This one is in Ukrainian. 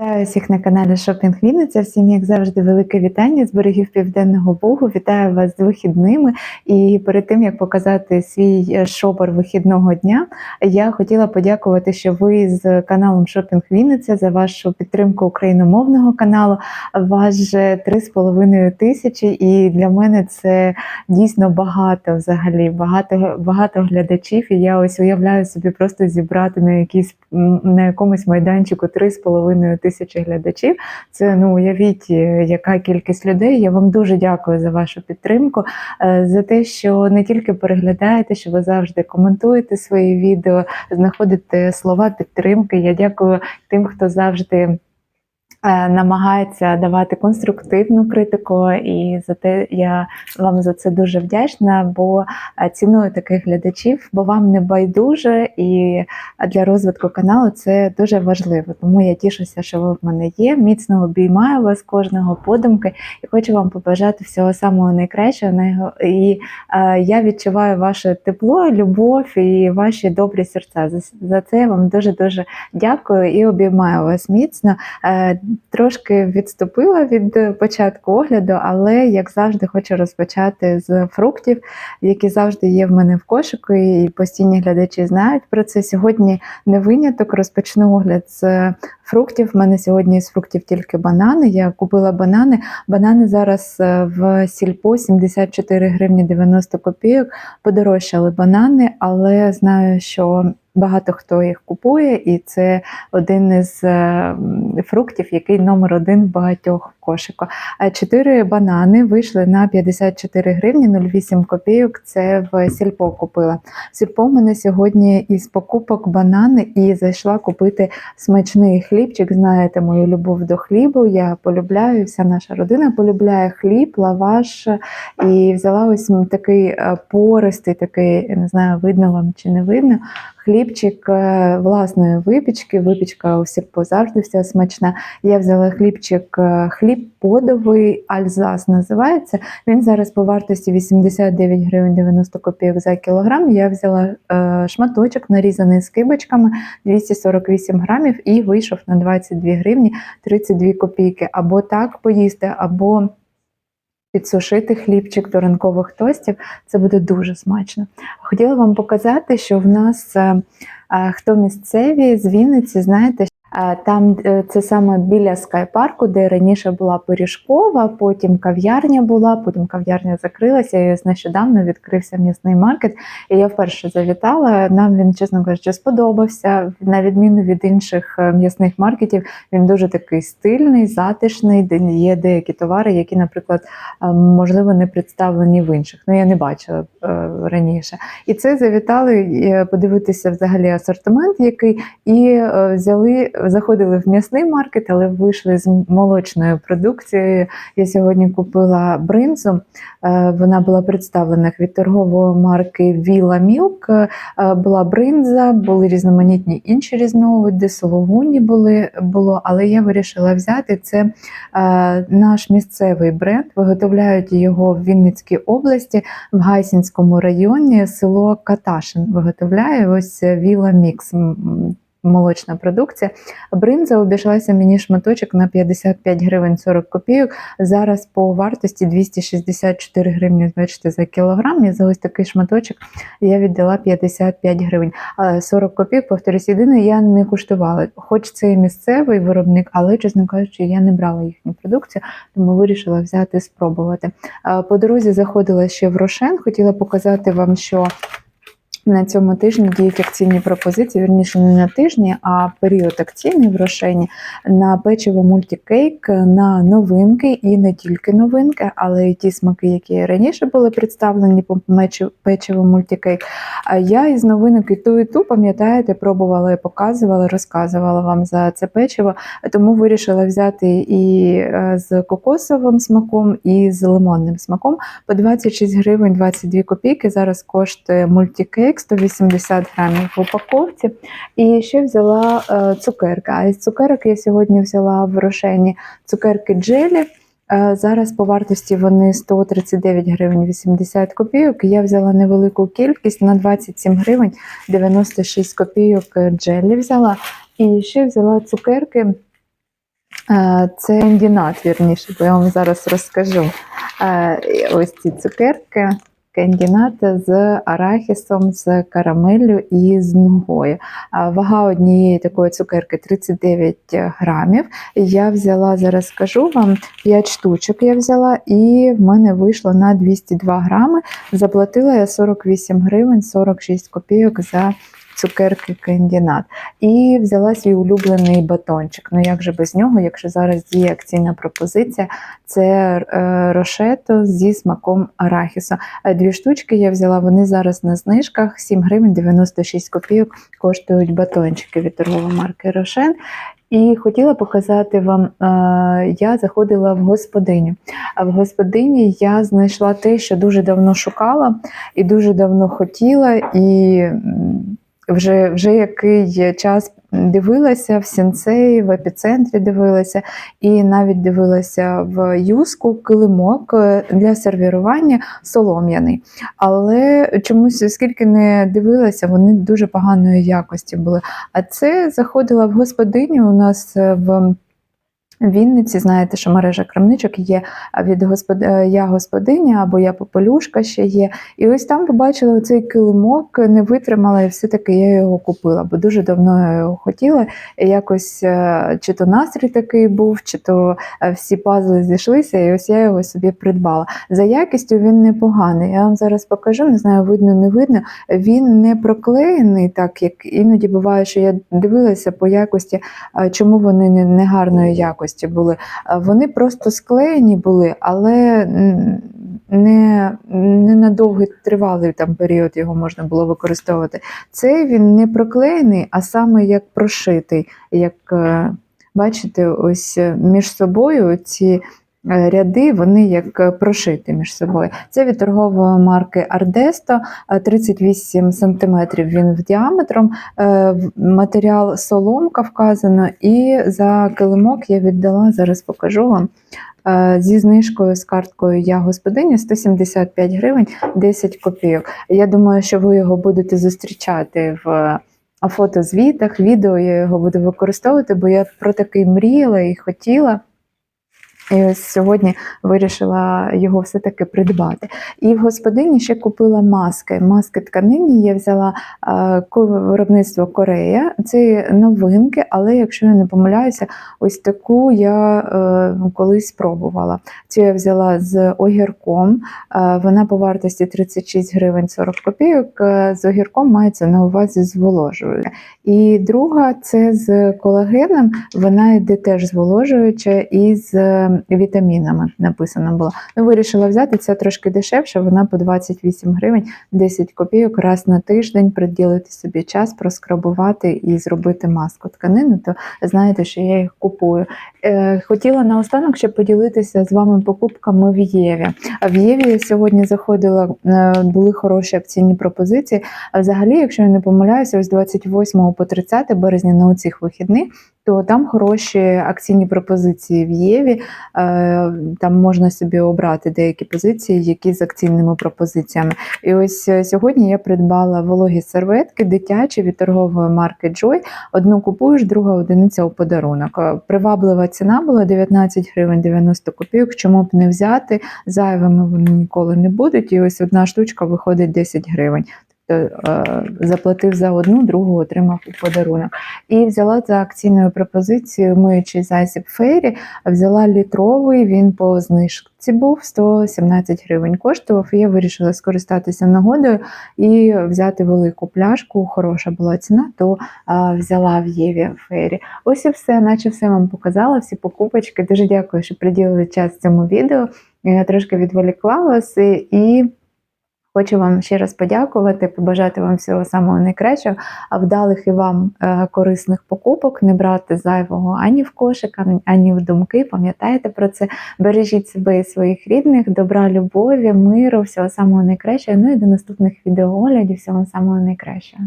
Вітаю всіх на каналі Шопінг Вінниця. Всім, як завжди, велике вітання з берегів Південного Бугу. Вітаю вас з вихідними. І перед тим як показати свій е, шопер вихідного дня, я хотіла подякувати, що ви з каналом Шопінг Вінниця за вашу підтримку україномовного каналу. Ваш же 3,5 тисячі, і для мене це дійсно багато взагалі, багато багато глядачів. І я ось уявляю собі просто зібрати на якійсь на якомусь майданчику 3,5 тисячі глядачів. Це ну уявіть, е, яка кількість людей. Я вам дуже дякую за вашу підтримку, е, за те, що не тільки переглядаєте, що ви завжди коментуєте свої відео, знаходите слова підтримки. Я дякую тим, хто завжди. Е, Намагається давати конструктивну критику, і за те я вам за це дуже вдячна, бо е, ціную таких глядачів, бо вам не байдуже, і для розвитку каналу це дуже важливо. Тому я тішуся, що ви в мене є. Міцно обіймаю вас кожного подумки і хочу вам побажати всього самого найкращого. І е, я відчуваю ваше тепло, любов і ваші добрі серця. За це я вам дуже дуже дякую і обіймаю вас міцно. Трошки відступила від початку огляду, але як завжди хочу розпочати з фруктів, які завжди є в мене в кошику, і постійні глядачі знають про це. Сьогодні не виняток. Розпочну огляд з фруктів. У мене сьогодні з фруктів тільки банани. Я купила банани. Банани зараз е, в сільпо 74 гривні 90 копійок. Подорожчали банани, але знаю, що багато хто їх купує, і це один із е, фруктів, який номер один в багатьох в кошику. А Чотири банани вийшли на 54 гривні 08 копійок. Це в сільпо купила. Сільпо в мене сьогодні із покупок банани і зайшла купити смачний хлібчик. Знаєте мою любов до хлібу. Я полюбляю, вся наша родина полюбляє хліб, лаваш. І взяла ось такий е, пористий, такий, не знаю, видно вам чи не видно. Хлібчик е, власної випічки. Випічка у сільпо завжди вся смачна. Я взяла хлібчик, е, хліб подовий, Альзас називається. Він зараз по вартості 89 гривень 90 копійок за кілограм. Я взяла е, шматочок, нарізаний скибочками 248 грамів і вийшов на 22 гривні 32 копійки. Або так поїсти, або підсушити хлібчик до ранкових тостів. Це буде дуже смачно. Хотіла вам показати, що в нас е, е, хто місцеві з Вінниці, знаєте, там е, це саме біля скайпарку, де раніше була пиріжкова, потім кав'ярня була, потім кав'ярня закрилася. І нещодавно відкрився м'ясний маркет. І я вперше завітала. Нам він, чесно кажучи, сподобався. На відміну від інших е, м'ясних маркетів, він дуже такий стильний, затишний. де Є деякі товари, які, наприклад, е, можливо, не представлені в інших. Ну я не бачила раніше. І це завітали подивитися взагалі асортимент, який і взяли, заходили в м'ясний маркет, але вийшли з молочною продукцією. Я сьогодні купила бринзу. Е, Вона була представлена від торгової марки Віла Мілк. Була бринза, були різноманітні інші різновиди, сологуні були було, але я вирішила взяти це е, наш місцевий бренд. Виготовляють його в Вінницькій області, в Гайсінському районі, село Каташин. Виготовляє ось Віла Мікс. Молочна продукція. Бринза обійшлася мені шматочок на 55 гривень 40 копійок. Зараз по вартості 264 гривні бачите, за кілограм. І за ось такий шматочок я віддала 55 гривень. 40 копійок, повторюсь, єдине, я не куштувала. Хоч це і місцевий виробник, але, чесно кажучи, я не брала їхню продукцію, тому вирішила взяти спробувати. По дорозі заходила ще в Рошен, хотіла показати вам, що. На цьому тижні діють акційні пропозиції, вірніше не на тижні, а період акційний в Рошені на печиво мультикейк, на новинки і не тільки новинки, але й ті смаки, які раніше були представлені по печиву мультикейк. А я із новинок і ту, і ту, пам'ятаєте, пробувала і показувала, розказувала вам за це печиво, тому вирішила взяти і е, з кокосовим смаком, і з лимонним смаком. По 26 гривень 22 копійки зараз коштує мультикейк 180 грамів в упаковці. І ще взяла е, цукерки. А із цукерок я сьогодні взяла в Рошені цукерки джелі. Е, Зараз по вартості вони 139 гривень 80 копійок. Я взяла невелику кількість на 27 гривень 96 копійок е, джелі взяла. І ще взяла цукерки Це кандінат, вірніше, бо я вам зараз розкажу. Ось ці цукерки. Кандінат з арахісом, з карамеллю і з нугою. Вага однієї такої цукерки 39 грамів. Я взяла, зараз скажу вам, 5 штучок я взяла, і в мене вийшло на 202 грами. Заплатила я 48 гривень 46 копійок за цукерки кандінат. І взяла свій улюблений батончик. Ну як же без нього, якщо зараз діє акційна пропозиція, це е, рошето зі смаком арахісу. Е, Дві штучки я взяла, вони зараз на знижках 7 гривень 96 копійок коштують батончики від торгової марки Рошен. І хотіла показати вам, е, я заходила в господиню. А в господині я знайшла те, що дуже давно шукала і дуже давно хотіла, і вже, вже який час дивилася в сенсеї, в епіцентрі дивилася, і навіть дивилася в юску килимок е, для сервірування солом'яний. Але чомусь, скільки не дивилася, вони дуже поганої якості були. А це заходила в господиню у нас е, в. Вінниці, знаєте, що мережа крамничок є від господ... е, я господиня або я попелюшка ще є. І ось там побачила цей килимок, не витримала, і все-таки я його купила, бо дуже давно я його хотіла. І якось е, чи то настрій такий був, чи то е, всі пазли зійшлися, і ось я його собі придбала. За якістю він непоганий. Я вам зараз покажу, не знаю, видно, не видно. Він не проклеєний, так як іноді буває, що я дивилася по якості, чому вони не, гарної якості були. Вони просто склеєні були, але не, не на довгий тривалий там період його можна було використовувати. Цей він не проклеєний, а саме як прошитий. Як е, бачите, ось е, між собою ці. Е, Ряди вони як е, прошиті між собою. Це від торгової марки Ардесто, 38 см він в діаметром. Е, Матеріал соломка вказано, і за килимок я віддала, зараз покажу вам. е, Зі знижкою з карткою Я господиня 175 гривень 10 копійок. Я думаю, що ви його будете зустрічати в е, фотозвітах, відео я його буду використовувати, бо я про такий мріяла і хотіла. І ось сьогодні вирішила його все-таки придбати. І в господині ще купила маски. Маски тканині я взяла е, виробництво Корея. Це новинки, але якщо я не помиляюся, ось таку я е, колись спробувала. Цю я взяла з огірком. Е, вона по вартості 36 гривень 40 копійок. З огірком мається на увазі зволожуюча. І друга це з колагеном. Вона йде теж зволожуюча і з вітамінами написано було. Ну, вирішила взяти це трошки дешевше, вона по 28 гривень 10 копійок раз на тиждень приділити собі час, проскрабувати і зробити маску тканину, то знаєте, що я їх купую. Е, хотіла наостанок ще поділитися з вами покупками в Єві. А в Єві сьогодні заходила, е, були хороші акційні пропозиції. А взагалі, якщо я не помиляюся, ось 28 по 30 березня на оцих вихідних, то там хороші акційні пропозиції в Єві. Е, Там можна собі обрати деякі позиції, які з акційними пропозиціями. І ось е, сьогодні я придбала вологі серветки дитячі від торгової марки Joy. Одну купуєш, друга одиниця у подарунок. Е, Приваблива ціна була 19 гривень 90 копійок. Чому б не взяти? Зайвими вони ніколи не будуть. І ось одна штучка виходить 10 гривень. Е, заплатив за одну, другу отримав у подарунок. І взяла за акційною пропозицією миючий засіб Фейрі, взяла літровий, він по знижці був 117 гривень коштував. І я вирішила скористатися нагодою і взяти велику пляшку. Хороша була ціна, то а, взяла в Єві Фейрі. Ось і все, наче все вам показала, всі покупочки. Дуже дякую, що приділили час цьому відео. Я трошки відволікла вас і. Хочу вам ще раз подякувати, побажати вам всього самого найкращого, а вдалих і вам е, корисних покупок, не брати зайвого ані в кошика, ані в думки. Пам'ятайте про це. Бережіть себе і своїх рідних, добра, любові, миру, всього самого найкращого. Ну і до наступних відеооглядів, всього самого найкращого.